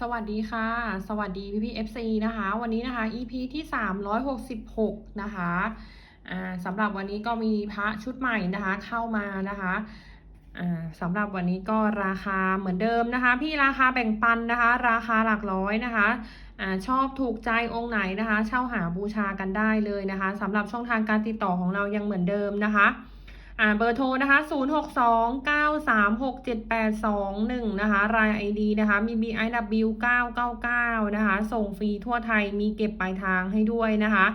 สวัสดีค่ะ สวัสดีพี่พี่ FC นะคะ วันนี้นะคะ EP ที่ 366 นะคะอ่าสำหรับวันนี้ก็มีพระชุดใหม่นะคะเข้ามานะคะอ่าสำหรับวันนี้ก็ราคาเหมือนเดิมนะคะ พี่ราคาแบ่งปันนะคะ ราคาหลักร้อยนะคะอ่าชอบถูกใจองค์ไหนนะคะ เช่าหาบูชากันได้เลยนะคะสำหรับช่องทางการติดต่อของเรายังเหมือนเดิมนะคะ อ่าเบอร์โทรนะคะ 0 6 2 9 3 6 7 8 2 1 นะคะ ราย ID นะคะ มี BIW 999 นะคะ ส่งฟรีทั่วไทย มีเก็บปลายทางให้ด้วยนะคะ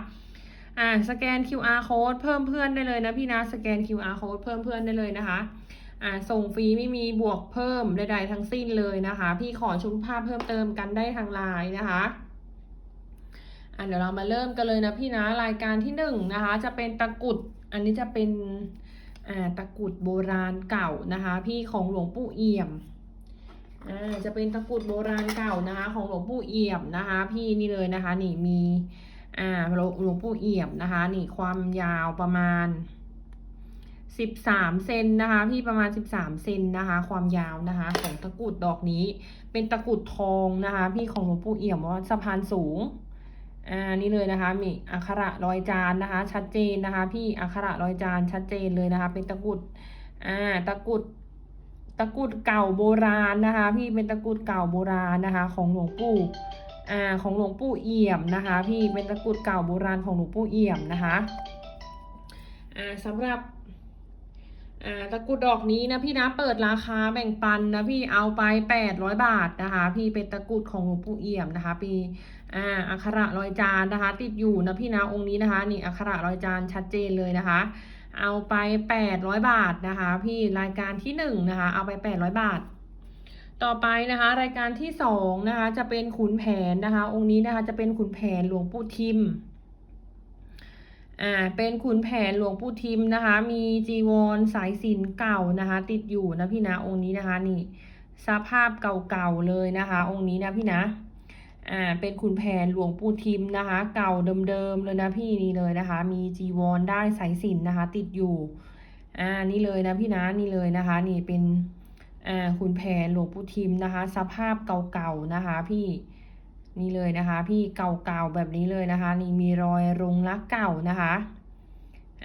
อ่า สแกน QR code เพิ่มเพื่อนได้เลยนะพี่นะ สแกน QR code เพิ่มเพื่อนได้เลยนะคะ อ่า ส่งฟรีไม่มีบวกเพิ่มใดๆทั้งสิ้นเลยนะคะ พี่ขอชุดภาพเพิ่มเติมกันได้ทางไลน์นะคะอ่าเดี๋ยวเรามาเริ่มกันเลยนะพี่นะ รายการที่หนึ่งนะคะ จะเป็นตะกุด อันนี้จะเป็น ตะกรุดโบราณเก่านะคะ พี่ของหลวงปู่เอี่ยมจะเป็นตะกรุดโบราณเก่านะคะ ของหลวงปู่เอี่ยมนะคะ พี่นี่เลยนะคะ นี่มีอ่าหลวงหลวงปู่เอี่ยมนะคะ นี่ความยาวประมาณสิบสามเซนนะคะ พี่ประมาณสิบสามเซนนะคะ ความยาวนะคะ ของตะกรุดดอกนี้ เป็นตะกรุดทองนะคะ พี่ของหลวงปู่เอี่ยมว่าสะพานสูง อ่านี่เลยนะคะ มีอักขระรอยจานนะคะ ชัดเจนนะคะ พี่อักขระรอยจานชัดเจนเลยนะคะ เป็นตะกุดอ่าตะกุดตะกุดเก่าโบราณนะคะ พี่เป็นตะกุดเก่าโบราณนะคะ ของหลวงปู่อ่าของหลวงปู่เอี่ยมนะคะ พี่เป็นตะกุดเก่าโบราณของหลวงปู่เอี่ยมนะคะอ่าสำหรับ อ่าตะกรุดดอกนี้นะพี่นะเปิดราคาแบ่งปันนะพี่เอาไปแปดร้อยบาทนะคะ พี่เป็นตะกรุดของหลวงปู่เอี่ยมนะคะ ปีอ่าอักขระรอยจานนะคะ ติดอยู่นะพี่นะองค์นี้นะคะ นี่อักขระรอยจานชัดเจนเลยนะคะ เอาไปแปดร้อยบาทนะคะ พี่รายการที่หนึ่งนะคะ เอาไปแปดร้อยบาท ต่อไปนะคะ รายการที่สองนะคะ จะเป็นขุนแผนนะคะ องค์นี้นะคะจะเป็นขุนแผนหลวงปู่ทิม อ่าเป็นขุนแผนหลวงปู่ทิมนะคะ มีจีวรสายสินเก่านะคะ ติดอยู่นะพี่นะองค์นี้นะคะนี่สภาพเก่าๆเลยนะคะ องค์นี้นะพี่นะอ่าเป็นขุนแผนหลวงปู่ทิมนะคะ เก่าเดิมๆเลยนะพี่นี่เลยนะคะ มีจีวรได้สายสินนะคะ ติดอยู่อ่านี่เลยนะพี่นะนี่เลยนะคะ นี่เป็นอ่าขุนแผนหลวงปู่ทิมนะคะ สภาพเก่าๆนะคะ พี่ นี่เลยนะคะ พี่เก่าๆแบบนี้เลยนะคะ นี่มีรอยรงลักเก่านะคะ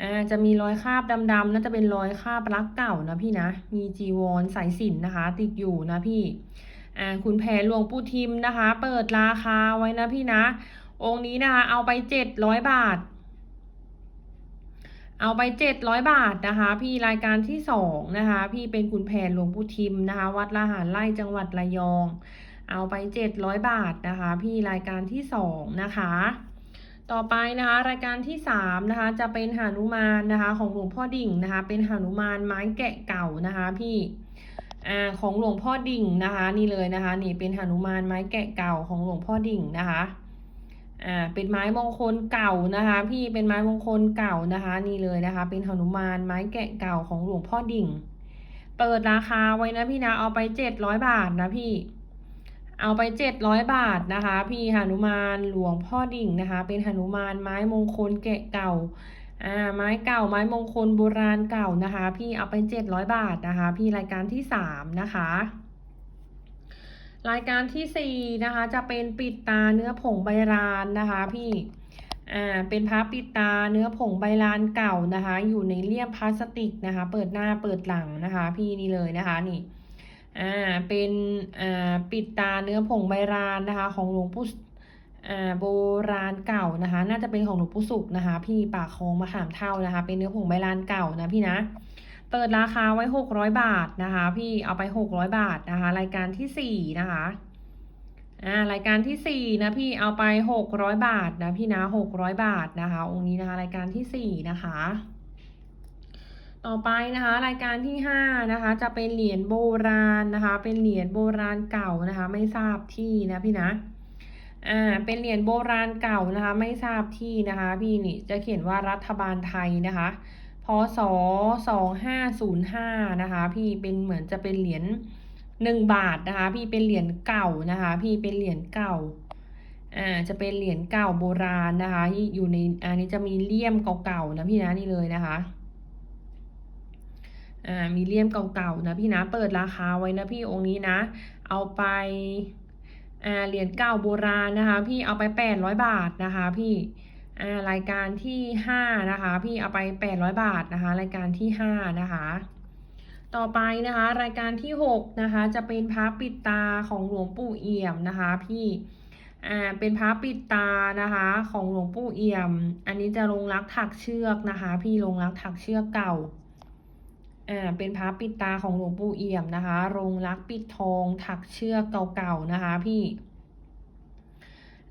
อ่าจะมีรอยคราบดำๆน่าจะเป็นรอยคราบลักเก่านะพี่นะมีจีวรสายสิญจนนะคะ ติดอยู่นะพี่อ่าคุณแผนหลวงปู่ทิมนะคะ เปิดราคาไว้นะพี่นะ องค์นี้นะคะเอาไปเจ็ดร้อยบาท เอาไปเจ็ดร้อยบาทนะคะ พี่รายการที่สองนะคะ พี่เป็นขุนแผนหลวงปู่ทิมนะคะ วัดละหารไร่จังหวัดระยอง เอาไปเจ็ดร้อยบาทนะคะ พี่รายการที่สองนะคะ ต่อไปนะคะ รายการที่สามนะคะ จะเป็นหานุมานนะคะ ของหลวงพ่อดิ่งนะคะ เป็นหานุมานไม้แกะเก่านะคะ พี่อ่าของหลวงพ่อดิ่งนะคะ นี่เลยนะคะ นี่เป็นหนุมานไม้แกะเก่าของหลวงพ่อดิ่งนะคะอ่าเป็นไม้มงคลเก่านะคะ พี่เป็นไม้มงคลเก่านะคะ นี่เลยนะคะ เป็นหนุมานไม้แกะเก่าของหลวงพ่อดิ่ง เปิดราคาไว้นะพี่นะเอาไปเจ็ดร้อยบาทนะพี่ เอาไปเจ็ดร้อยบาทนะคะ พี่หนุมานหลวงพ่อดิ่งนะคะ เป็นหนุมานไม้มงคลแกะเก่าอ่าไม้เก่าไม้มงคลโบราณเก่านะคะ พี่เอาไปเจ็ดร้อยบาทนะคะ พี่รายการที่สามนะคะ รายการที่สี่นะคะ จะเป็นปิดตาเนื้อผงใบลานนะคะพี่อ่าเป็นพระปิดตาเนื้อผงใบลานเก่านะคะ อยู่ในเลี่ยมพลาสติกนะคะ เปิดหน้าเปิดหลังนะคะ พี่นี่เลยนะคะนี่ อ่าเป็นอ่าปิดตาเนื้อผงใบลานนะคะ ของหลวงปู่อ่าโบราณเก่านะคะ น่าจะเป็นของหลวงปู่สุขนะคะ พี่ปากคลองมะขามเท่านะคะ เป็นเนื้อผงใบลานเก่านะพี่นะเปิดราคาไว้หกร้อยบาทนะคะ พี่เอาไปหกร้อยบาทนะคะ รายการที่สี่นะคะอ่ารายการที่สี่นะพี่เอาไปหกร้อยบาทนะพี่นะหกร้อยบาทนะคะ องค์นี้นะคะ รายการที่สี่นะคะ ต่อไปนะคะ รายการที่ห้านะคะ จะเป็นเหรียญโบราณนะคะ เป็นเหรียญโบราณเก่านะคะ ไม่ทราบที่นะพี่นะอ่าเป็นเหรียญโบราณเก่านะคะ ไม่ทราบที่นะคะ พี่นี่จะเขียนว่ารัฐบาลไทยนะคะพศสองห้าศูนย์ห้านะคะ พี่เป็นเหมือนจะเป็นเหรียญหนึ่งบาทนะคะ พี่เป็นเหรียญเก่านะคะ พี่เป็นเหรียญเก่าอ่าจะเป็นเหรียญเก่าโบราณนะคะที่อยู่ในอันนี้จะมีเลี่ยมเก่าๆนะพี่นะนี่เลยนะคะ อ่ามีเลี่ยมเก่าๆนะพี่นะเปิดราคาไว้นะพี่องค์นี้นะ เอาไปอ่าเหรียญเก่าโบราณนะคะ พี่เอาไปแปดร้อยบาทนะคะ พี่อ่ารายการที่ห้านะคะ พี่เอาไปแปดร้อยบาทนะคะ รายการที่ห้านะคะต่อไปนะคะ รายการที่หกนะคะ จะเป็นพระปิดตาของหลวงปู่เอี่ยมนะคะ พี่อ่าเป็นพระปิดตานะคะ ของหลวงปู่เอี่ยม อันนี้จะลงรักถักเชือกนะคะ พี่ลงรักถักเชือกเก่า อ่าเป็นพระปิดตาของหลวงปู่เอี่ยมนะคะ รงรักปิดทองถักเชือกเก่าๆนะคะพี่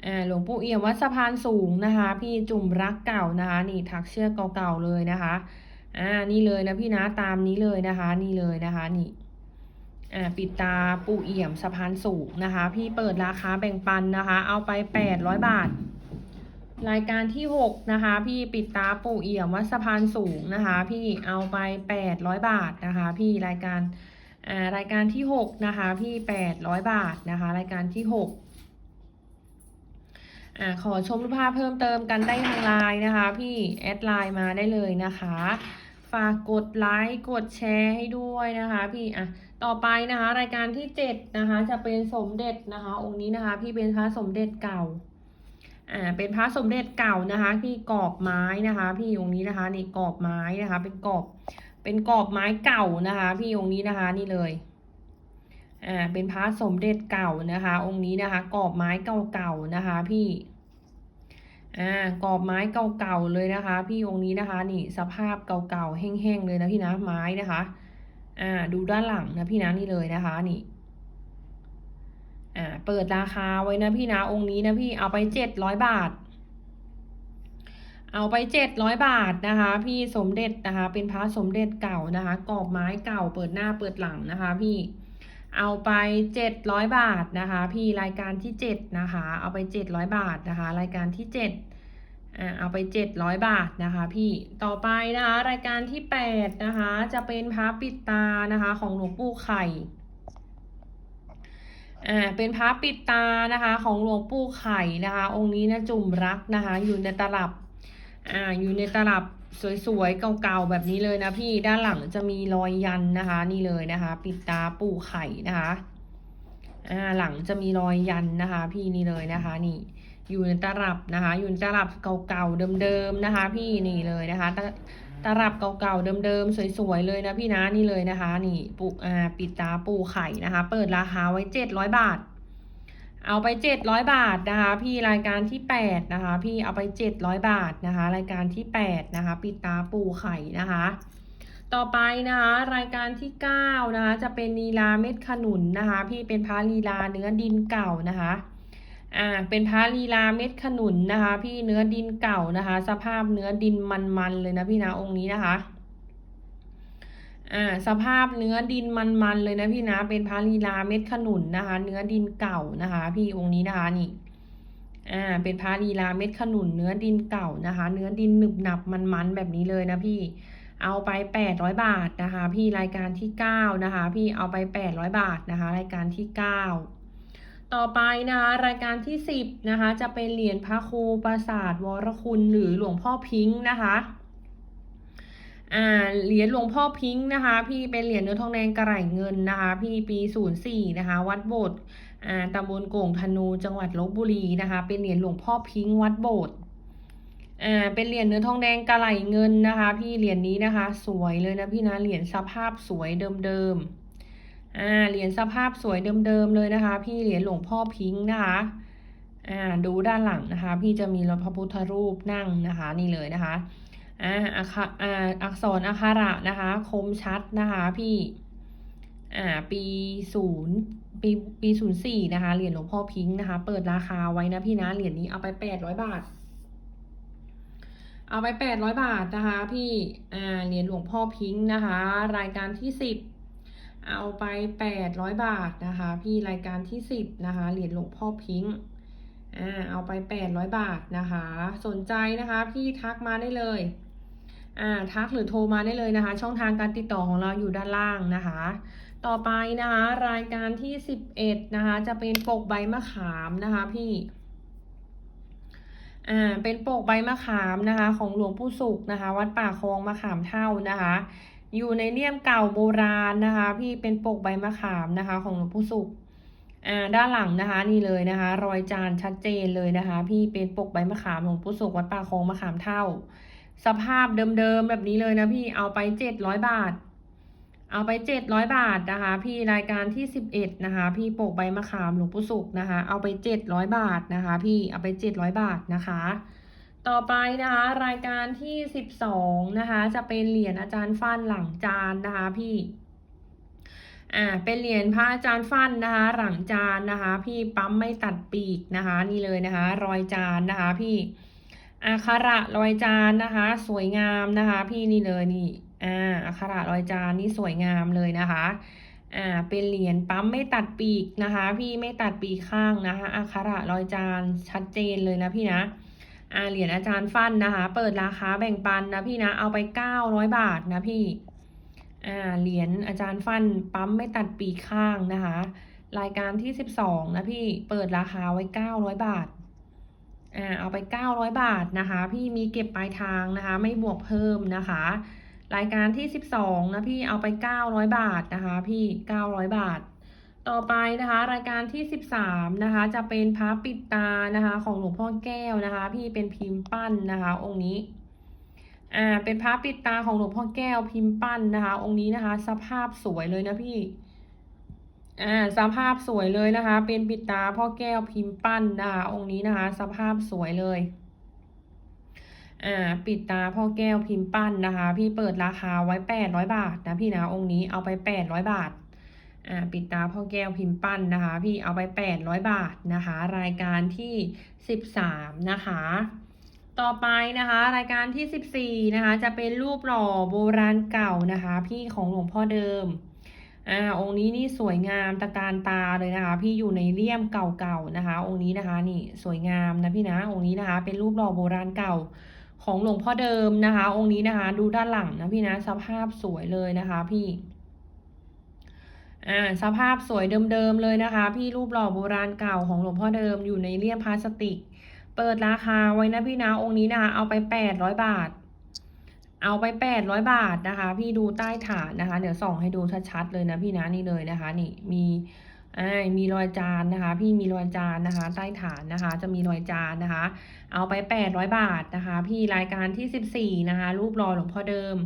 อ่าหลวงปู่เอี่ยมวัดสะพานสูงนะคะ พี่จุ่มรักเก่านะคะ นี่ถักเชือกเก่าๆเลยนะคะอ่านี่เลยนะพี่นะตามนี้เลยนะคะ นี่เลยนะคะนี่อ่าปิดตาปู่เอี่ยมสะพานสูงนะคะ พี่เปิดราคาแบ่งปันนะคะ เอาไปแปดร้อยบาท รายการที่หกนะคะ พี่ปิดตาปู่เอี่ยมวัดสะพานสูงนะคะ พี่เอาไปแปดร้อยบาทนะคะ พี่รายการอ่ารายการที่หกนะคะ พี่แปดร้อยบาทนะคะ รายการที่หกอ่าขอชมรูปภาพเพิ่มเติมกันได้ทางไลน์นะคะ พี่แอดไลน์มาได้เลยนะคะ ฝากกดไลค์กดแชร์ให้ด้วยนะคะพี่อะต่อไปนะคะ รายการที่เจ็ดนะคะ จะเป็นสมเด็จนะคะ องค์นี้นะคะ พี่เป็นพระสมเด็จเก่า อ่าเป็นพระสมเด็จเก่านะคะที่กรอบไม้นะคะ พี่องค์นี้นะคะนี่กรอบไม้นะคะ เป็นกรอบเป็นกรอบไม้เก่านะคะ พี่องค์นี้นะคะนี่เลยอ่าเป็นพระสมเด็จเก่านะคะ องค์นี้นะคะกรอบไม้เก่าๆนะคะ พี่อ่ากรอบไม้เก่าๆเลยนะคะ พี่องค์นี้นะคะ นี่สภาพเก่าๆแห้งๆเลยนะพี่นะไม้นะคะอ่าดูด้านหลังนะพี่นะนี่เลยนะคะ นี่ อ่าเปิดราคาไว้นะพี่นะองค์นี้นะพี่เอาไปเจ็ดร้อยบาท เอาไปเจ็ดร้อยบาทนะคะ พี่สมเด็จนะคะ เป็นพระสมเด็จเก่านะคะกรอบไม้เก่าเปิดหน้าเปิดหลังนะคะ พี่เอาไปเจ็ดร้อยบาทนะคะ พี่รายการที่เจ็ดนะคะ เอาไปเจ็ดร้อยบาทนะคะ รายการที่เจ็ดอ่าเอาไปเจ็ดร้อยบาทนะคะ พี่ต่อไปนะคะ รายการที่แปดนะคะ จะเป็นพระปิดตานะคะ ของหลวงปู่ไข่ อ่าเป็นพระปิดตานะคะ ของหลวงปู่ไข่นะคะ องค์นี้นะจุ่มรักนะคะ อยู่ในตลับอ่าอยู่ในตลับสวยๆเก่าๆแบบนี้เลยนะพี่ด้านหลังจะมีรอยยันนะคะ นี่เลยนะคะ ปิดตาปู่ไข่นะคะอ่าหลังจะมีรอยยันนะคะ พี่นี่เลยนะคะ นี่อยู่ในตลับนะคะ อยู่ในตลับเก่าๆเดิมๆนะคะ พี่นี่เลยนะคะ ตลับเก่าๆเดิมๆสวยๆเลยนะพี่นะนี่เลยนะคะ นี่ปูอ่าปิดตาปูไข่นะคะ เปิดราคาไว้เจ็ดร้อยบาท เอาไปเจ็ดร้อยบาทนะคะ พี่รายการที่แปดนะคะ พี่เอาไปเจ็ดร้อยบาทนะคะ รายการที่แปดนะคะ ปิดตาปูไข่นะคะ ต่อไปนะคะ รายการที่เก้านะคะ จะเป็นลีลาเม็ดขนุนนะคะ พี่เป็นพระลีลาเนื้อดินเก่านะคะ อ่าเป็นพระลีลาเม็ดขนุนนะคะ พี่เนื้อดินเก่านะคะ สภาพเนื้อดินมันๆเลยนะพี่นะองค์นี้นะคะอ่าสภาพเนื้อดินมันๆเลยนะพี่นะ เป็นพระลีลาเม็ดขนุนนะคะ เนื้อดินเก่านะคะ พี่องค์นี้นะคะนี่อ่าเป็นพระลีลาเม็ดขนุนเนื้อดินเก่านะคะ เนื้อดินหนึบหนับมันๆแบบนี้เลยนะพี่เอาไปแปดร้อยบาทนะคะ พี่รายการที่เก้านะคะ พี่เอาไปแปดร้อยบาทนะคะ รายการที่เก้า ต่อไปนะคะรายการที่สิบนะคะจะเป็นเหรียญพระครูปราสาทวรคุณหรือหลวงพ่อพิงค์นะคะอ่าเหรียญหลวงพ่อพิงค์นะคะ พี่เป็นเหรียญเนื้อทองแดงกระไหลเงินนะคะ พี่ปีศูนย์สี่นะคะ วัดโบสถ์อ่าตำบลโก่งธนูจังหวัดลบบุรีนะคะ เป็นเหรียญหลวงพ่อพิงค์วัดโบสถ์อ่าเป็นเหรียญเนื้อทองแดงกระไหลเงินนะคะ พี่เหรียญนี้นะคะ สวยเลยนะพี่นะเหรียญสภาพสวยเดิมๆ อ่าเหรียญสภาพสวยเดิมๆเลยนะคะ พี่เหรียญหลวงพ่อพิงค์นะคะอ่าดูด้านหลังนะคะ พี่จะมีพระพุทธรูปนั่งนะคะนี่เลยนะคะอ่าอักอ่าอักษรอักขระนะคะ คมชัดนะคะพี่อ่าปีศูนย์ปีปีศูนย์สี่นะคะเหรียญหลวงพ่อพิงค์นะคะ เปิดราคาไว้นะพี่นะเหรียญนี้เอาไปแปดร้อยบาท เอาไปแปดร้อยบาทนะคะ พี่อ่าเหรียญหลวงพ่อพิงค์นะคะ รายการที่สิบ เอาไปแปดร้อยบาทนะคะ พี่รายการที่สิบนะคะ เหรียญหลวงพ่อพิงค์อ่าเอาไปแปดร้อยบาทนะคะ สนใจนะคะ พี่ทักมาได้เลยอ่าทักหรือโทรมาได้เลยนะคะ ช่องทางการติดต่อของเราอยู่ด้านล่างนะคะ ต่อไปนะคะรายการที่สิบเอ็ดนะคะ จะเป็นปกใบมะขามนะคะพี่อ่าเป็นปกใบมะขามนะคะ ของหลวงปู่สุขนะคะ วัดป่าคลองมะขามเท่านะคะ อยู่ในเลี่ยมเก่าโบราณนะคะ พี่เป็นปกใบมะขามนะคะ ของหลวงปู่สุขอ่าด้านหลังนะคะนี่เลยนะคะ รอยจานชัดเจนเลยนะคะ พี่เป็นปกใบมะขามหลวงปู่สุขวัดป่าคลองมะขามเท่า สภาพเดิมๆแบบนี้เลยนะพี่เอาไปเจ็ดร้อยบาท เอาไปเจ็ดร้อยบาทนะคะ พี่รายการที่สิบเอ็ดนะคะ พี่ปกใบมะขามหลวงปู่สุขนะคะ เอาไปเจ็ดร้อยบาทนะคะ พี่เอาไปเจ็ดร้อยบาทนะคะ ต่อไปนะคะ รายการที่สิบสองนะคะ จะเป็นเหรียญอาจารย์ฟันหลังจานนะคะพี่อ่าเป็นเหรียญพระอาจารย์ฟันนะคะ หลังจานนะคะ พี่ปั๊มไม่ตัดปีกนะคะ นี่เลยนะคะ รอยจานนะคะ พี่อักขระรอยจานนะคะ สวยงามนะคะ พี่นี่เลยนี่อ่าอักขระรอยจานนี่สวยงามเลยนะคะอ่าเป็นเหรียญปั๊มไม่ตัดปีกนะคะ พี่ไม่ตัดปีกข้างนะคะอักขระรอยจานชัดเจนเลยนะพี่นะ อ่าเหรียญอาจารย์ฟันนะคะ เปิดราคาแบ่งปันนะพี่นะ เอาไปเก้าร้อยบาทนะพี่ อ่าเหรียญอาจารย์ฟันปั๊มไม่ตัดปีข้างนะคะ รายการที่สิบสองนะพี่ เปิดราคาไว้เก้าร้อยบาท อ่าเอาไปเก้าร้อยบาทนะคะ พี่มีเก็บปลายทางนะคะ ไม่บวกเพิ่มนะคะ รายการที่สิบสองนะพี่ เอาไปเก้าร้อยบาทนะคะ พี่เก้าร้อยบาท ต่อไปนะคะรายการที่สิบสามนะคะจะเป็นพระปิดตานะคะ ของหลวงพ่อแก้วนะคะ พี่เป็นพิมพ์ปั้นนะคะ องค์นี้อ่าเป็นพระปิดตาของหลวงพ่อแก้วพิมพ์ปั้นนะคะ องค์นี้นะคะ สภาพสวยเลยนะพี่อ่าสภาพสวยเลยนะคะ เป็นปิดตาพ่อแก้วพิมพ์ปั้นนะคะองค์นี้นะคะ สภาพสวยเลยอ่าปิดตาพ่อแก้วพิมพ์ปั้นนะคะ พี่เปิดราคาไว้แปดร้อยบาทนะพี่นะองค์นี้เอาไปแปดร้อยบาท ปิดตาพ่อแก้วพิมพ์ปั้นนะคะ พี่เอาไปแปดร้อยบาทนะคะ รายการที่สิบสามนะคะ ต่อไปนะคะ รายการที่สิบสี่นะคะ จะเป็นรูปหล่อโบราณเก่านะคะ พี่ของหลวงพ่อเดิมอ่าองค์นี้นี่สวยงามตะการตาเลยนะคะ พี่อยู่ในเลี่ยมเก่าๆนะคะ องค์นี้นะคะนี่สวยงามนะพี่นะองค์นี้นะคะ เป็นรูปหล่อโบราณเก่าของหลวงพ่อเดิมนะคะ องค์นี้นะคะ ดูด้านหลังนะพี่นะสภาพสวยเลยนะคะ พี่ อ่าสภาพสวยเดิมๆเลยนะคะ พี่รูปหล่อโบราณเก่าของหลวงพ่อเดิมอยู่ในเลี่ยมพลาสติก เปิดราคาไว้นะพี่นะองค์นี้นะคะเอาไปแปดร้อยบาท เอาไปแปดร้อยบาทนะคะ พี่ดูใต้ฐานนะคะ เดี๋ยวส่องให้ดูชัดๆเลยนะพี่นะนี่เลยนะคะ นี่มีอ่ามีรอยจานนะคะ พี่มีรอยจานนะคะ ใต้ฐานนะคะ จะมีรอยจานนะคะ เอาไปแปดร้อยบาทนะคะ พี่รายการที่สิบสี่นะคะ รูปรอหลวงพ่อเดิม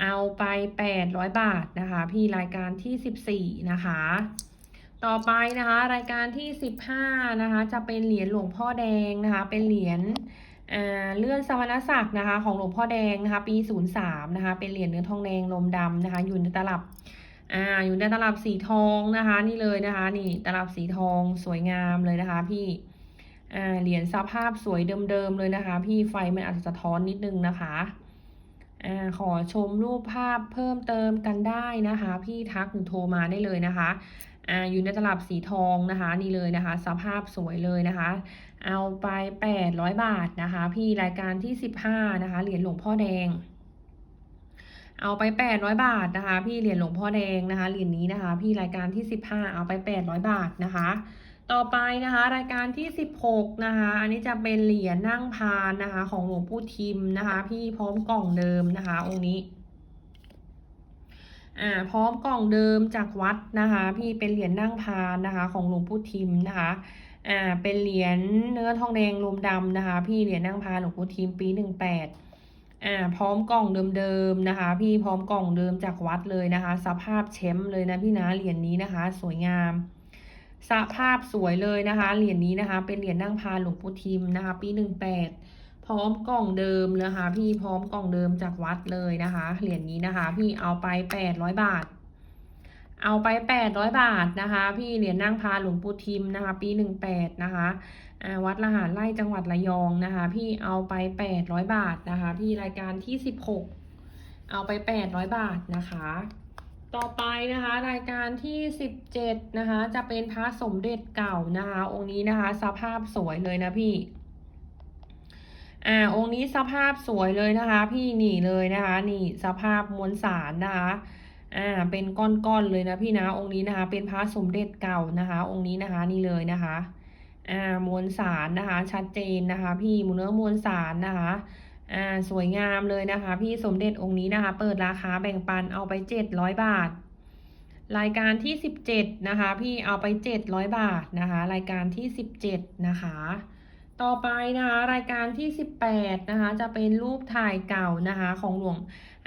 เอาไปแปดร้อยบาทนะคะ พี่รายการที่สิบสี่นะคะ ต่อไปนะคะ รายการที่สิบห้านะคะ จะเป็นเหรียญหลวงพ่อแดงนะคะ เป็นเหรียญเลื่อนสวรรณศักดิ์นะคะ ของหลวงพ่อแดงนะคะ ปีศูนย์สามนะคะ เป็นเหรียญเนื้อทองแดงลมดำนะคะ อยู่ในตลับอ่าอยู่ในตลับสีทองนะคะ นี่เลยนะคะ นี่ตลับสีทองสวยงามเลยนะคะ พี่อ่าเหรียญสภาพสวยเดิมๆเลยนะคะ พี่ไฟมันอาจจะสะท้อนนิดนึงนะคะ อขอชมรูปภาพเพิ่มเติมกันได้นะคะ พี่ทักหรือโทรมาได้เลยนะคะอ่าอยู่ในตลับสีทองนะคะนี่เลยนะคะ สภาพสวยเลยนะคะ เอาไปแปดร้อยบาทนะคะ พี่รายการที่สิบห้านะคะเหรียญหลวงพ่อแดง เอาไปแปดร้อยบาทนะคะ พี่เหรียญหลวงพ่อแดงนะคะเหรียญนี้นะคะ พี่รายการที่สิบห้าเอาไปแปดร้อยบาทนะคะ ต่อไปนะคะ รายการที่สิบหกนะคะ อันนี้จะเป็นเหรียญนั่งพานนะคะ ของหลวงปู่ทิมนะคะ พี่พร้อมกล่องเดิมนะคะ องค์นี้อ่าพร้อมกล่องเดิมจากวัดนะคะ พี่เป็นเหรียญนั่งพานนะคะ ของหลวงปู่ทิมนะคะอ่าเป็นเหรียญเนื้อทองแดงรวมดำนะคะ พี่เหรียญนั่งพานหลวงปู่ทิมปีหนึ่งแปดอ่าพร้อมกล่องเดิมๆนะคะ พี่พร้อมกล่องเดิมจากวัดเลยนะคะ สภาพแชมเลยนะพี่นะเหรียญนี้นะคะ สวยงาม สภาพสวยเลยนะคะ เหรียญนี้นะคะ เป็นเหรียญนั่งพาหลวงปู่ทิมนะคะ ปีหนึ่งแปดพร้อมกล่องเดิมนะคะ พี่พร้อมกล่องเดิมจากวัดเลยนะคะ เหรียญนี้นะคะ พี่เอาไปแปดร้อยบาท เอาไปแปดร้อยบาทนะคะ พี่เหรียญนั่งพาหลวงปู่ทิมนะคะ ปีหนึ่งแปดนะคะวัดละหารไร่จังหวัดระยองนะคะ พี่เอาไปแปดร้อยบาทนะคะ พี่รายการที่สิบหกเอาไปแปดร้อยบาทนะคะ ต่อไปนะคะ รายการที่สิบเจ็ดนะคะ จะเป็นพระสมเด็จเก่านะคะ องค์นี้นะคะ สภาพสวยเลยนะพี่อ่าองค์นี้สภาพสวยเลยนะคะ พี่นี่เลยนะคะ นี่สภาพมวลสารนะคะอ่าเป็นก้อนๆเลยนะพี่นะองค์นี้นะคะ เป็นพระสมเด็จเก่านะคะ องค์นี้นะคะนี่เลยนะคะอ่ามวลสารนะคะ ชัดเจนนะคะ พี่มูเนื้อมวลสารนะคะ อ่าสวยงามเลยนะคะ พี่สมเด็จองค์นี้นะคะ เปิดราคาแบ่งปันเอาไปเจ็ดร้อยบาท รายการที่17นะคะ พี่เอาไป700บาทนะคะ รายการที่17นะคะ ต่อไปนะคะรายการที่18นะคะจะเป็นรูปถ่ายเก่านะคะของหลวง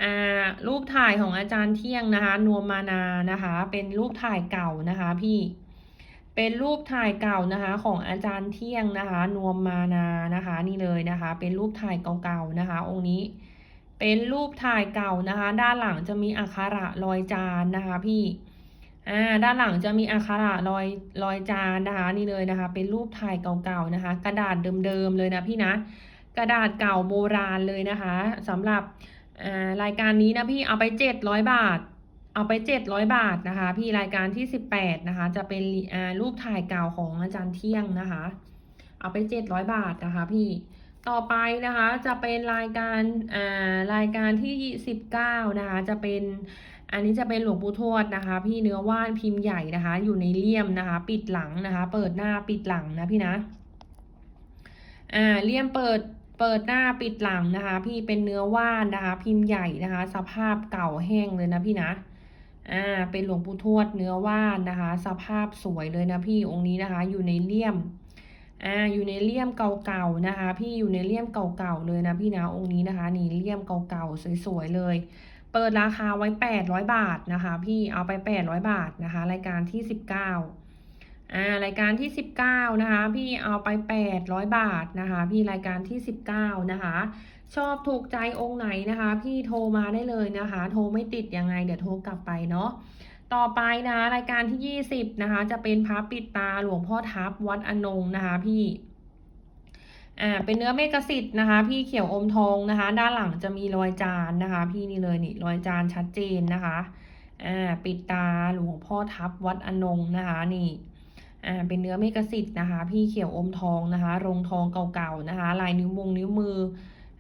อ่ารูปถ่ายของอาจารย์เที่ยงนะคะนวมมานานะคะ เป็นรูปถ่ายเก่านะคะ พี่ เป็นรูปถ่ายเก่านะคะของอาจารย์เที่ยงนะคะ นวมมานานะคะ นี่เลยนะคะ เป็นรูปถ่ายเก่าๆนะคะ องค์นี้ เป็นรูปถ่ายเก่านะคะ ด้านหลังจะมีอักขระรอยจานนะคะ พี่อ่าด้านหลังจะมีอักขระรอยรอยจานนะคะ นี่เลยนะคะ เป็นรูปถ่ายเก่าๆนะคะ กระดาษเดิมๆเลยนะพี่นะ กระดาษเก่าโบราณเลยนะคะสำหรับอ่ารายการนี้นะพี่เอาไปเจ็ดร้อยบาท เอาไปเจ็ดร้อยบาทนะคะ พี่รายการที่สิบแปดนะคะ จะเป็นรูปถ่ายเก่าของอาจารย์เที่ยงนะคะ เอาไปเจ็ดร้อยบาทนะคะ พี่ต่อไปนะคะจะเป็นรายการอ่ารายการที่สิบเก้านะคะ จะเป็นอันนี้จะเป็นหลวงปู่ทวดนะคะ พี่เนื้อว่านพิมพ์ใหญ่นะคะ อยู่ในเลี่ยมนะคะ ปิดหลังนะคะ เปิดหน้าปิดหลังนะพี่นะอ่าเลี่ยมเปิดเปิดหน้าปิดหลังนะคะ พี่เป็นเนื้อว่านนะคะ พิมพ์ใหญ่นะคะ สภาพเก่าแห้งเลยนะพี่นะ อ่าเป็นหลวงปู่ทวดเนื้อว่านนะคะ สภาพสวยเลยนะพี่องค์นี้นะคะ อยู่ในเลี่ยมอ่าอยู่ในเลี่ยมเก่าๆนะคะ พี่อยู่ในเลี่ยมเก่าๆเลยนะพี่นะองค์นี้นะคะ นี่เลี่ยมเก่าๆสวยๆเลย เปิดราคาไว้แปดร้อยบาทนะคะ พี่เอาไปแปดร้อยบาทนะคะ รายการที่สิบเก้าอ่ารายการที่สิบเก้านะคะ พี่เอาไปแปดร้อยบาทนะคะ พี่รายการที่สิบเก้านะคะ ชอบถูกใจองค์ไหนนะคะ พี่โทรมาได้เลยนะคะ โทรไม่ติดยังไง เดี๋ยวโทรกลับไปเนาะต่อไปนะรายการที่ 20 นะคะ จะเป็นพระปิดตาหลวงพ่อทับวัดอนงนะคะพี่อ่าเป็นเนื้อเมกสิทธิ์นะคะ พี่เขียวอมทองนะคะ ด้านหลังจะมีรอยจานนะคะ พี่นี่เลยนี่รอยจานชัดเจนนะคะอ่าปิดตาหลวงพ่อทับวัดอนงนะคะนี่อ่าเป็นเนื้อเมกสิทธิ์นะคะ พี่เขียวอมทองนะคะ รงทองเก่าๆนะคะ ลายนิ้วมงนิ้วมือ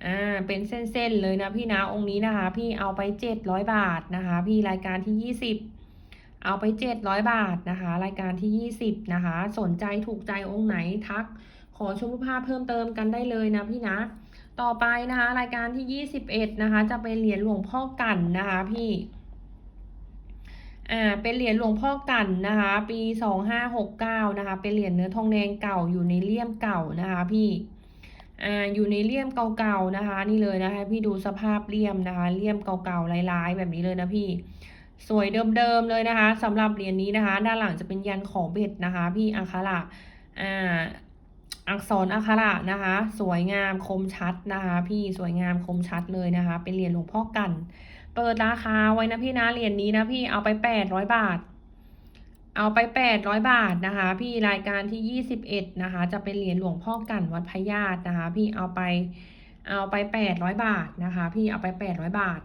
อ่าเป็นเส้นๆเลยนะพี่นะองค์นี้นะคะ พี่เอาไป700บาทนะคะ พี่รายการที่20เอาไป700บาทนะคะ รายการที่20นะคะ สนใจถูกใจองค์ไหนทัก ขอชมรูปภาพเพิ่มเติมกันได้เลยนะพี่นะต่อไปนะคะ รายการที่21นะคะ จะเป็นเหรียญหลวงพ่อกันนะคะพี่อ่าเป็นเหรียญหลวงพ่อกันนะคะ ปี2569นะคะ เป็นเหรียญเนื้อทองแดงเก่าอยู่ในเลี่ยมเก่านะคะ พี่ อ่าอยู่ในเลี่ยมเก่าๆนะคะ นี่เลยนะคะ พี่ดูสภาพเลี่ยมนะคะ เลี่ยมเก่าๆลายๆ แบบนี้เลยนะพี่ สวยเดิมๆเลยนะคะสำหรับเหรียญนี้นะคะ ด้านหลังจะเป็นยันของเบ็ดนะคะ พี่อักขระอ่าอักษรอักขระนะคะ สวยงามคมชัดนะคะ พี่สวยงามคมชัดเลยนะคะ เป็นเหรียญหลวงพ่อกัน เปิดราคาไว้นะพี่นะเหรียญนี้นะพี่เอาไปแปดร้อยบาท เอาไปแปดร้อยบาทนะคะ พี่รายการที่ยี่สิบเอ็ดนะคะ จะเป็นเหรียญหลวงพ่อกันวัดพญาตนะคะ พี่เอาไปเอาไปแปดร้อยบาทนะคะ พี่เอาไปแปดร้อยบาท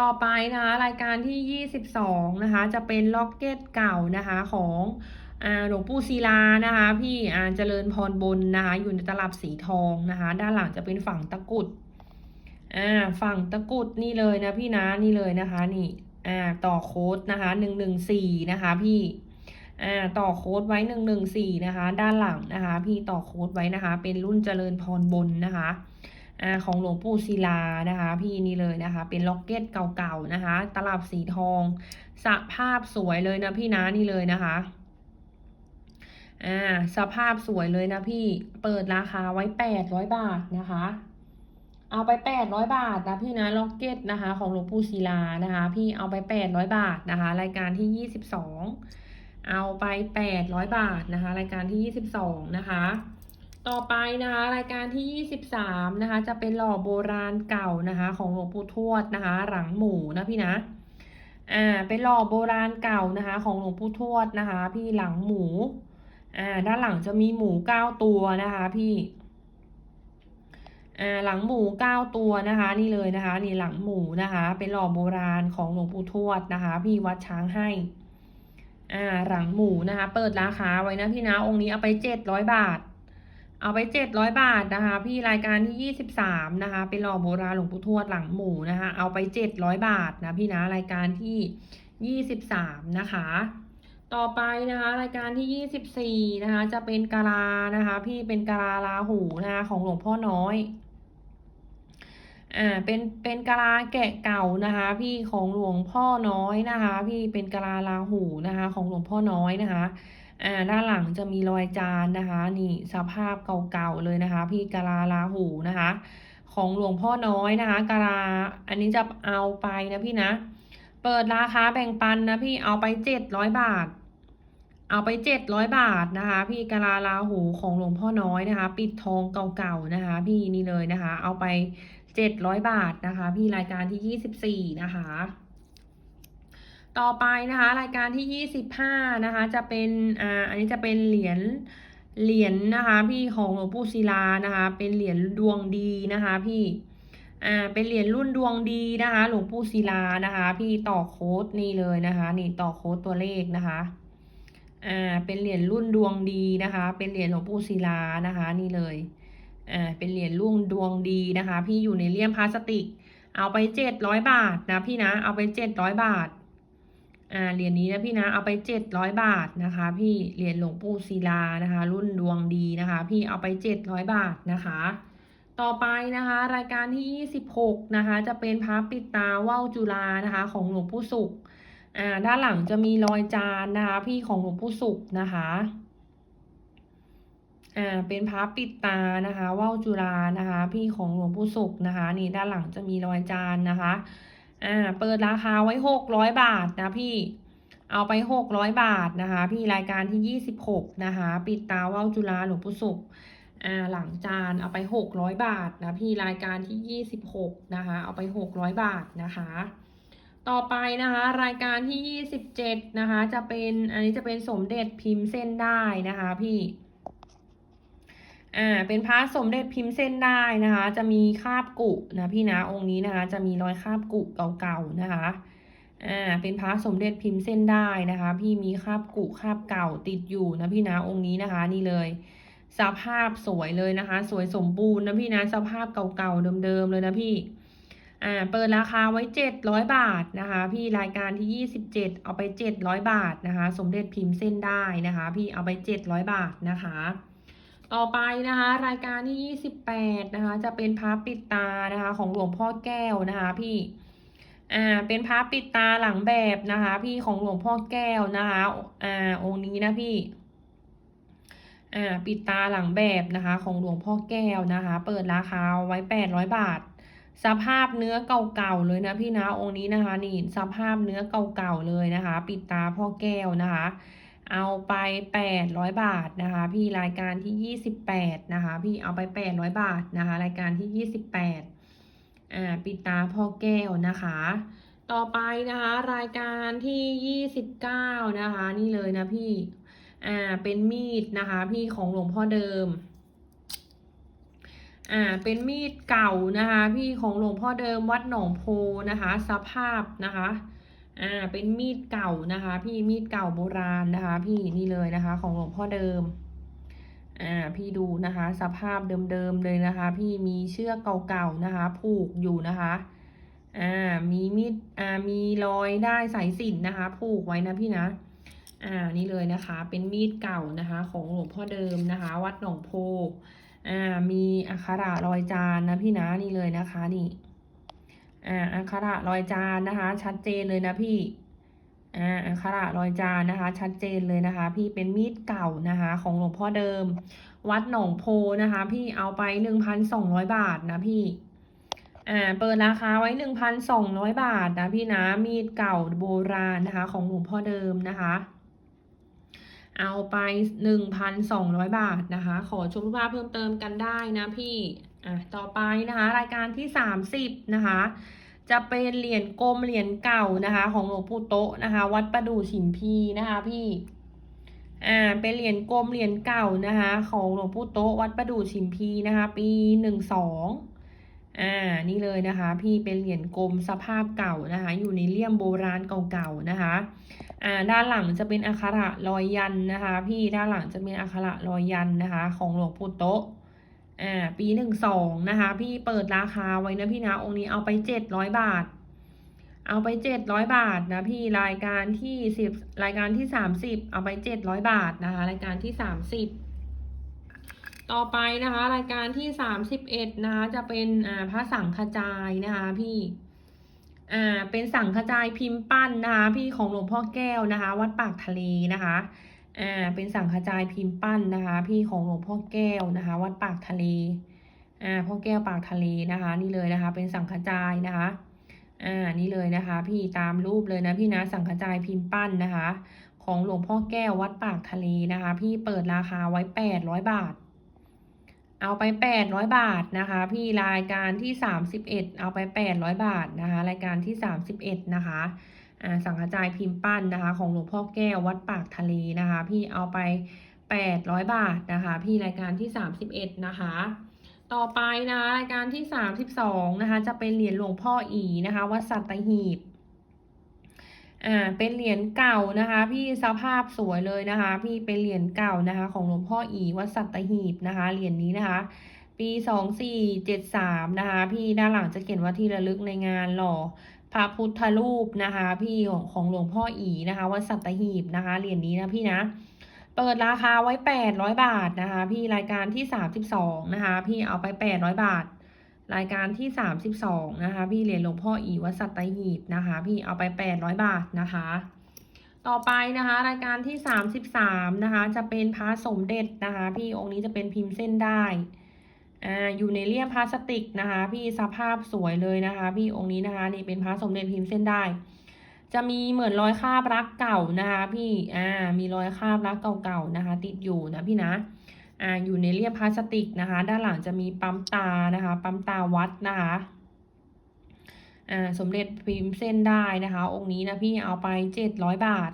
ต่อไปนะคะรายการที่ 22 นะคะ จะเป็นล็อกเก็ตเก่านะคะของหลวงปู่ศิลานะคะ พี่อาเจริญพรบนนะคะ อยู่ในตลับสีทองนะคะ ด้านหลังจะเป็นฝั่งตะกุดอ่าฝั่งตะกุดนี่เลยนะพี่นะนี่เลยนะคะนี่ อ่าต่อโค้ดนะคะ114นะคะพี่อ่าต่อโค้ดไว้114นะคะ ด้านหลังนะคะ พี่ต่อโค้ดไว้นะคะ เป็นรุ่นเจริญพรบนนะคะอ่าของหลวงปู่ศิลานะคะ พี่นี่เลยนะคะ เป็นล็อกเก็ตเก่าๆนะคะ ตลับสีทองสภาพสวยเลยนะพี่นะนี่เลยนะคะอ่าสภาพสวยเลยนะพี่เปิดราคาไว้แปดร้อยบาทนะคะ เอาไปแปดร้อยบาทนะพี่นะล็อกเก็ตนะคะ ของหลวงปู่ศิลานะคะ พี่เอาไปแปดร้อยบาทนะคะ รายการที่ยี่สิบสองเอาไปแปดร้อยบาทนะคะ รายการที่ยี่สิบสองนะคะ ต่อไปนะคะ รายการที่ 23 นะคะ จะเป็นหล่อโบราณเก่านะคะ ของหลวงปู่ทวดนะคะ หลังหมูนะพี่นะอ่าเป็นหล่อโบราณเก่านะคะ ของหลวงปู่ทวดนะคะ พี่หลังหมูอ่าด้านหลังจะมีหมูเก้าตัวนะคะ พี่ อ่าหลังหมูเก้าตัวนะคะ นี่เลยนะคะ นี่หลังหมูนะคะ เป็นหล่อโบราณของหลวงปู่ทวดนะคะ พี่วัดช้างให้อ่าหลังหมูนะคะ เปิดราคาไว้นะพี่นะองค์นี้เอาไปเจ็ดร้อยบาท เอาไปเจ็ดร้อยบาทนะคะ พี่รายการที่ยี่สิบสามนะคะ เป็นหล่อโบราณหลวงปู่ทวดหลังหมูนะคะ เอาไปเจ็ดร้อยบาทนะพี่นะรายการที่ยี่สิบสามนะคะ ต่อไปนะคะรายการที่ยี่สิบสี่นะคะ จะเป็นกาลานะคะ พี่เป็นกาลาลาหูนะคะของหลวงพ่อน้อย อ่าเป็นเป็นกะลาแกะเก่านะคะ พี่ของหลวงพ่อน้อยนะคะ พี่เป็นกะลาลาหูนะคะ ของหลวงพ่อน้อยนะคะอ่าด้านหลังจะมีรอยจานนะคะ นี่สภาพเก่าๆเลยนะคะ พี่กะลาลาหูนะคะ ของหลวงพ่อน้อยนะคะกะลาอันนี้จะเอาไปนะพี่นะ เปิดราคาแบ่งปันนะพี่เอาไปเจ็ดร้อยบาท เอาไปเจ็ดร้อยบาทนะคะ พี่กะลาลาหูของหลวงพ่อน้อยนะคะ ปิดทองเก่าๆนะคะ พี่นี่เลยนะคะ เอาไป เจ็ดร้อยบาทนะคะ พี่รายการที่ยี่สิบสี่นะคะ ต่อไปนะคะ รายการที่ยี่สิบห้านะคะ จะเป็นอ่าอันนี้จะเป็นเหรียญเหรียญนะคะ พี่ของหลวงปู่ศิลานะคะ เป็นเหรียญดวงดีนะคะ พี่อ่าเป็นเหรียญรุ่นดวงดีนะคะ หลวงปู่ศิลานะคะ พี่ต่อโค้ดนี่เลยนะคะ นี่ต่อโค้ดตัวเลขนะคะอ่าเป็นเหรียญรุ่นดวงดีนะคะ เป็นเหรียญหลวงปู่ศิลานะคะ นี่เลย อ่าเป็นเหรียญรุ่นดวงดีนะคะ พี่อยู่ในเลี่ยมพลาสติก เอาไปเจ็ดร้อยบาทนะพี่นะเอาไปเจ็ดร้อยบาทอ่าเหรียญนี้นะพี่นะเอาไปเจ็ดร้อยบาทนะคะ พี่เหรียญหลวงปู่ศิลานะคะ รุ่นดวงดีนะคะ พี่เอาไปเจ็ดร้อยบาทนะคะ ต่อไปนะคะ รายการที่26นะคะ จะเป็นพระปิดตาว่าวจุฬานะคะ ของหลวงปู่สุขอ่าด้านหลังจะมีรอยจานนะคะ พี่ของหลวงปู่สุขนะคะ อ่าเป็นพระปิดตานะคะว่าวจุฬานะคะ พี่ของหลวงปู่สุขนะคะ นี่ด้านหลังจะมีรอยจานนะคะอ่าเปิดราคาไว้600บาทนะพี่เอาไป600บาทนะคะ พี่รายการที่26นะคะ ปิดตาว่าวจุฬาหลวงปู่สุขอ่าหลังจานเอาไปหกร้อยบาทนะพี่รายการที่ยี่สิบหกนะคะ เอาไปหกร้อยบาทนะคะ ต่อไปนะคะรายการที่ยี่สิบเจ็ดนะคะ จะเป็นอันนี้จะเป็นสมเด็จพิมพ์เส้นได้นะคะ พี่ อ่าเป็นพระสมเด็จพิมพ์เส้นได้นะคะ จะมีคาบกุนะพี่นะองค์นี้นะคะ จะมีรอยคาบกุเก่าๆนะคะอ่าเป็นพระสมเด็จพิมพ์เส้นได้นะคะ พี่มีคาบกุคาบเก่าติดอยู่นะพี่นะองค์นี้นะคะ นี่เลยสภาพสวยเลยนะคะ สวยสมบูรณ์นะพี่นะสภาพเก่าๆเดิมๆเลยนะพี่อ่าเปิดราคาไว้เจ็ดร้อยบาทนะคะ พี่รายการที่ยี่สิบเจ็ดเอาไปเจ็ดร้อยบาทนะคะ สมเด็จพิมพ์เส้นได้นะคะ พี่เอาไปเจ็ดร้อยบาทนะคะ ต่อไปนะคะ รายการที่ยี่สิบแปดนะคะ จะเป็นพระปิดตานะคะ ของหลวงพ่อแก้วนะคะพี่อ่าเป็นพระปิดตาหลังแบบนะคะ พี่ของหลวงพ่อแก้วนะคะอ่าองค์นี้นะพี่อ่าปิดตาหลังแบบนะคะ ของหลวงพ่อแก้วนะคะ เปิดราคาไว้แปดร้อยบาท สภาพเนื้อเก่าๆเลยนะพี่นะองค์นี้นะคะนี่สภาพเนื้อเก่าๆเลยนะคะ ปิดตาพ่อแก้วนะคะ เอาไปแปดร้อยบาทนะคะ พี่รายการที่ยี่สิบแปดนะคะ พี่เอาไปแปดร้อยบาทนะคะ รายการที่ยี่สิบแปดอ่าปิดตาพ่อแก้วนะคะ ต่อไปนะคะ รายการที่ยี่สิบเก้านะคะ นี่เลยนะพี่อ่าเป็นมีดนะคะ พี่ของหลวงพ่อเดิมอ่าเป็นมีดเก่านะคะ พี่ของหลวงพ่อเดิมวัดหนองโพนะคะ สภาพนะคะ อ่าเป็นมีดเก่านะคะ พี่มีดเก่าโบราณนะคะ พี่นี่เลยนะคะ ของหลวงพ่อเดิมอ่าพี่ดูนะคะ สภาพเดิมๆเลยนะคะ พี่มีเชือกเก่าๆนะคะ ผูกอยู่นะคะอ่ามีมีดอ่ามีรอยได้สายสิญจนนะคะ ผูกไว้นะพี่นะอ่านี่เลยนะคะ เป็นมีดเก่านะคะ ของหลวงพ่อเดิมนะคะ วัดหนองโพอ่ามีอักขระรอยจานนะพี่นะนี่เลยนะคะนี่ อ่าอักขระรอยจานนะคะ ชัดเจนเลยนะพี่อ่าอักขระรอยจานนะคะ ชัดเจนเลยนะคะ พี่เป็นมีดเก่านะคะ ของหลวงพ่อเดิม วัดหนองโพนะคะ พี่เอาไปหนึ่งพันสองร้อยบาทนะพี่อ่าเปิดราคาไว้หนึ่งพันสองร้อยบาทนะพี่นะมีดเก่าโบราณนะคะ ของหลวงพ่อเดิมนะคะเอาไปหนึ่งพันสองร้อยบาทนะคะ ขอชมรูปภาพเพิ่มเติมกันได้นะพี่ อะต่อไปนะคะ รายการที่สามสิบนะคะ จะเป็นเหรียญกลมเหรียญเก่านะคะ ของหลวงปู่โตะนะคะ วัดประดู่ฉิมพีนะคะพี่อ่าเป็นเหรียญกลมเหรียญเก่านะคะ ของหลวงปู่โตะวัดประดู่ฉิมพีนะคะ ปีหนึ่งสองอ่านี่เลยนะคะ พี่เป็นเหรียญกลมสภาพเก่านะคะ อยู่ในเลี่ยมโบราณเก่าๆนะคะอ่าด้านหลังจะเป็นอักขระรอยยันนะคะ พี่ด้านหลังจะเป็นอักขระรอยยันนะคะ ของหลวงปู่โตะ อ่าปีหนึ่งสองนะคะ พี่เปิดราคาไว้นะพี่นะองค์นี้เอาไปเจ็ดร้อยบาท เอาไปเจ็ดร้อยบาทนะพี่รายการที่สิบรายการที่สามสิบเอาไปเจ็ดร้อยบาทนะคะ รายการที่สามสิบต่อไปนะคะ รายการที่สามสิบเอ็ดนะคะจะเป็นอ่าพระสังฆจายนะคะพี่อ่าเป็นสังฆจายพิมพ์ปั้นนะคะ พี่ของหลวงพ่อแก้วนะคะ วัดปากทะเลนะคะ อ่าเป็นสังฆจายพิมพ์ปั้นนะคะ พี่ของหลวงพ่อแก้วนะคะ วัดปากทะเลอ่าพ่อแก้วปากทะเลนะคะ นี่เลยนะคะ เป็นสังฆจายนะคะอ่านี่เลยนะคะ พี่ตามรูปเลยนะพี่นะสังฆจายพิมพ์ปั้นนะคะ ของหลวงพ่อแก้ววัดปากทะเลนะคะ พี่เปิดราคาไว้แปดร้อยบาท เอาไปแปดร้อยบาทนะคะ พี่รายการที่สามสิบเอ็ดเอาไปแปดร้อยบาทนะคะ รายการที่สามสิบเอ็ดนะคะ สังฆจายพิมพ์ปั้นนะคะ ของหลวงพ่อแก้ววัดปากทะเลนะคะ พี่เอาไปแปดร้อยบาทนะคะ พี่รายการที่สามสิบเอ็ดนะคะ ต่อไปนะคะรายการที่สามสิบสองนะคะ จะเป็นเหรียญหลวงพ่ออีนะคะวัดสัตหีบอ่าเป็นเหรียญเก่านะคะ พี่สภาพสวยเลยนะคะ พี่เป็นเหรียญเก่านะคะ ของหลวงพ่ออีวัดสัตหีบนะคะเหรียญนี้นะคะ ปีสองสี่เจ็ดสามนะคะ พี่ด้านหลังจะเขียนว่าที่ระลึกในงานหล่อ พระพุทธรูปนะคะ พี่ของของหลวงพ่ออีนะคะวัดสัตหีบนะคะเหรียญนี้นะพี่นะเปิดราคาไว้แปดร้อยบาทนะคะ พี่รายการที่สามสิบสองนะคะ พี่เอาไปแปดร้อยบาท รายการที่สามสิบสองนะคะ พี่เหรียญหลวงพ่ออีวัดสัตหีบนะคะ พี่เอาไปแปดร้อยบาทนะคะ ต่อไปนะคะ รายการที่สามสิบสามนะคะ จะเป็นพระสมเด็จนะคะ พี่องค์นี้จะเป็นพิมพ์เส้นได้ อ่าอยู่ในเลี่ยมพลาสติกนะคะ พี่สภาพสวยเลยนะคะ พี่องค์นี้นะคะนี่เป็นพระสมเด็จพิมพ์เส้นได้ จะมีเหมือนรอยคาบรักเก่านะคะ พี่อ่ามีรอยคาบรักเก่าๆนะคะ ติดอยู่นะพี่นะอ่าอยู่ในเรียบพลาสติกนะคะ ด้านหลังจะมีปั๊มตานะคะ ปั๊มตาวัดนะคะอ่าสมเด็จพิมพ์เส้นได้นะคะ องค์นี้นะพี่เอาไปเจ็ดร้อยบาท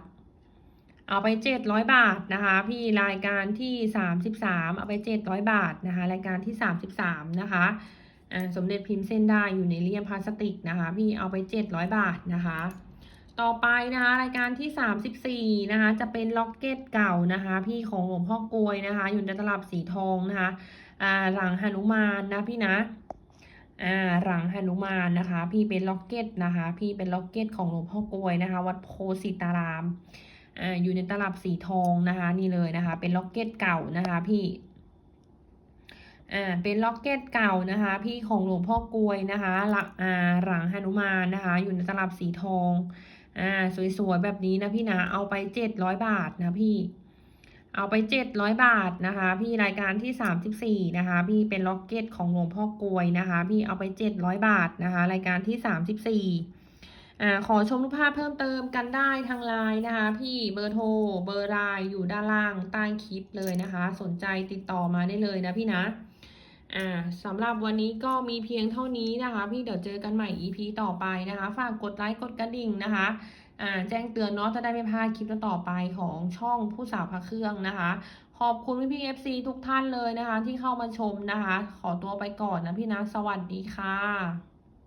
เอาไปเจ็ดร้อยบาทนะคะพี่รายการที่สามสิบสามเอาไปเจ็ดร้อยบาทนะคะ รายการที่สามสิบสามนะคะอ่าสมเด็จพิมพ์เส้นได้อยู่ในเลี่ยมพลาสติกนะคะ พี่เอาไปเจ็ดร้อยบาทนะคะ ต่อไปนะคะ รายการที่สามสิบสี่นะคะ จะเป็นล็อกเก็ตเก่านะคะ พี่ของหลวงพ่อกลวยนะคะ อยู่ในตลับสีทองนะคะอ่าหลังหนุมานนะพี่นะอ่าหลังหนุมานนะคะ พี่เป็นล็อกเก็ตนะคะ พี่เป็นล็อกเก็ตของหลวงพ่อกลวยนะคะ วัดโพสิตาราม อ่าอยู่ในตลับสีทองนะคะนี่เลยนะคะ เป็นล็อกเก็ตเก่านะคะพี่อ่าเป็นล็อกเก็ตเก่านะคะ พี่ของหลวงพ่อกลวยนะคะหลังอ่าหลังหนุมานนะคะ อยู่ในตลับสีทองอ่าสวยๆแบบนี้นะพี่นะเอาไปเจ็ดร้อยบาทนะพี่เอาไปเจ็ดร้อยบาทนะคะ พี่รายการที่สามสิบสี่นะคะ พี่เป็นล็อกเก็ตของหลวงพ่อกลวยนะคะ พี่เอาไปเจ็ดร้อยบาทนะคะ รายการที่สามสิบสี่ อ่าขอชมรูปภาพเพิ่มเติมกันได้ทางไลน์นะคะ พี่เบอร์โทรเบอร์ไลน์อยู่ด้านล่างใต้คลิปเลยนะคะ สนใจติดต่อมาได้เลยนะพี่นะอ่าสำหรับวันนี้ก็มีเพียงเท่านี้นะคะ พี่เดี๋ยวเจอกันใหม่ EP ต่อไปนะคะ ฝากกดไลค์กดกระดิ่งนะคะอ่าแจ้งเตือนเนาะจะได้ไม่พลาดคลิปต่อไปของช่องผู้สาวพระเครื่องนะคะ ขอบคุณพี่พี่เอฟซีทุกท่านเลยนะคะ ที่เข้ามาชมนะคะ ขอตัวไปก่อนนะพี่นะสวัสดีค่ะ